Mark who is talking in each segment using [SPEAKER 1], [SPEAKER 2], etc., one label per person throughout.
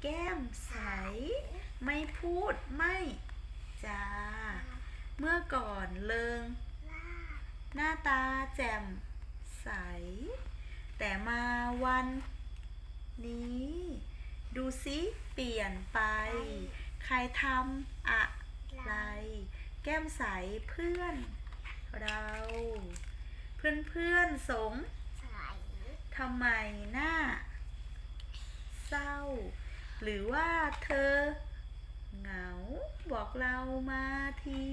[SPEAKER 1] แก้มใส ไม่พูดไม่จา เมื่อก่อนเลิง หน้าตาแจ่มใส แต่มาวันนี้ ดูสิเปลี่ยนไป ใครทำอะไร แก้มใสเพื่อนเรา เพื่อนเพื่อนสงทำไมหน้า เศร้า หรือว่าเธอ เหงาบอกเรามาที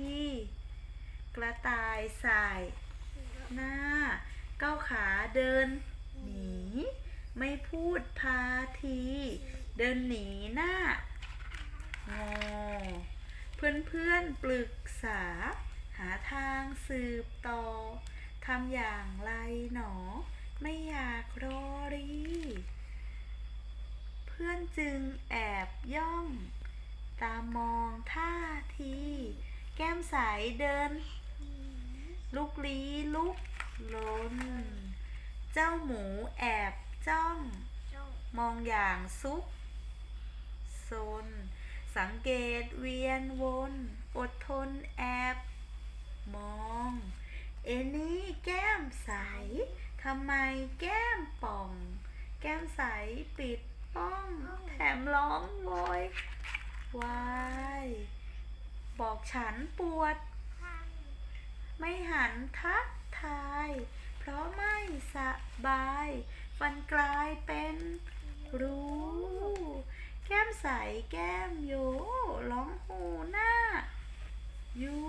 [SPEAKER 1] กระต่ายสายหน้าก้าวขาเดิน หนี ไม่พูดพาที เดินหนีหน้างอเพื่อนเพื่อนๆปรึกษา หาทางสืบต่อทำอย่างไรหนอ ไม่อยากรอรี จึงแอบย่อง ตามองท่าที แก้มใสเดิน ลุกลี้ลุกลน เจ้าหมูแอบจ้อง มองอย่างซุกซน สังเกตเวียนวน อดทนแอบ มอง เอนี่แก้มใสทำไมแก้มป่อง แก้มใสปิด ป้อง แถมร้องโวยวายบอกฉันปวด ไม่หันทักทาย เพราะไม่สบายฟันกลายเป็นรู้ แก้มใสแก้มโยร้องหูหน้าอยู่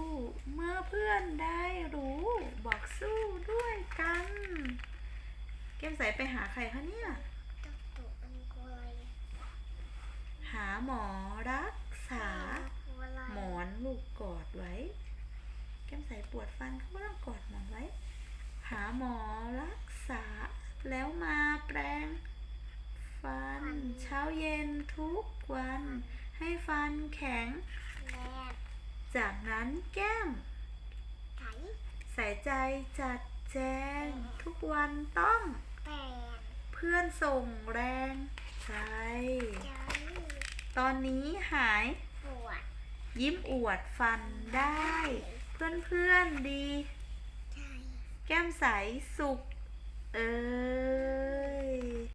[SPEAKER 1] เมื่อเพื่อนได้รู้บอกสู้ด้วยกันแก้มใสไปหาใครคะเนี่ย หาหมอรักษา หมอนลูกกอดไว้ แก้มใสปวดฟันเขาก็ต้องกอดหมอนไว้ หาหมอรักษา แล้วมาแปรงฟัน เช้าเย็นทุกวัน ให้ฟันแข็ง จากนั้นแก้ม ใส่ใจจัดแจง ทุกวันต้อง เพื่อนส่งแรงใจ ตอนนี้หายยิ้มอวดฟันได้ เพื่อนเพื่อนๆดีแก้มใสสุข เอ้